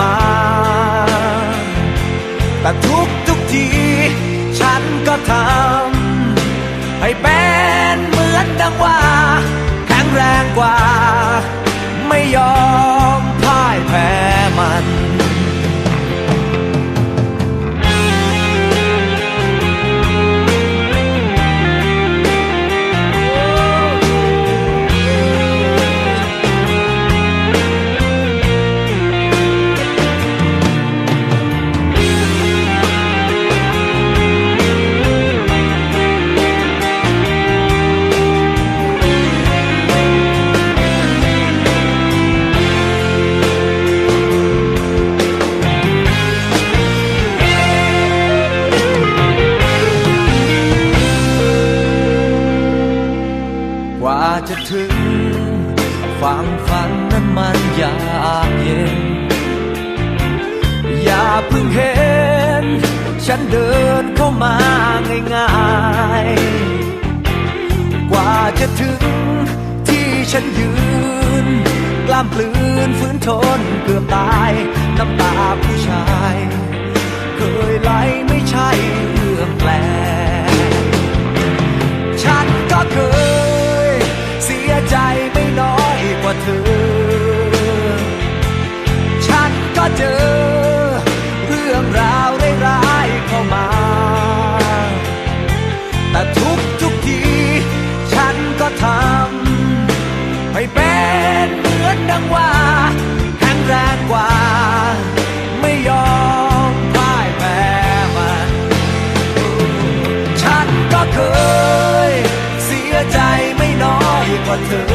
มา แต่ทุกทุกที ฉันก็ทำให้เป็นเหมือนดังว่า แข็งแรงกว่า ไม่ยอมพ่ายแพ้มัน จะถึงฝั่งฝันนั้นมันยากเย็น อย่าเพิ่งเห็น ฉันเดินเข้ามาง่ายๆ กว่าจะถึงที่ฉันยืน กล้ามปลืนฝืนทนเกือบตาย น้ำตาผู้ชาย เคยไหล เจอ เรื่องราวร้ายๆเข้ามา แต่ทุกทุกที ฉันก็ทำให้เป็นเหมือนดังว่าแข็งแรงกว่า ไม่ยอมพ่ายแพ้มันฉันก็เคย เสียใจไม่น้อยกว่าเธอ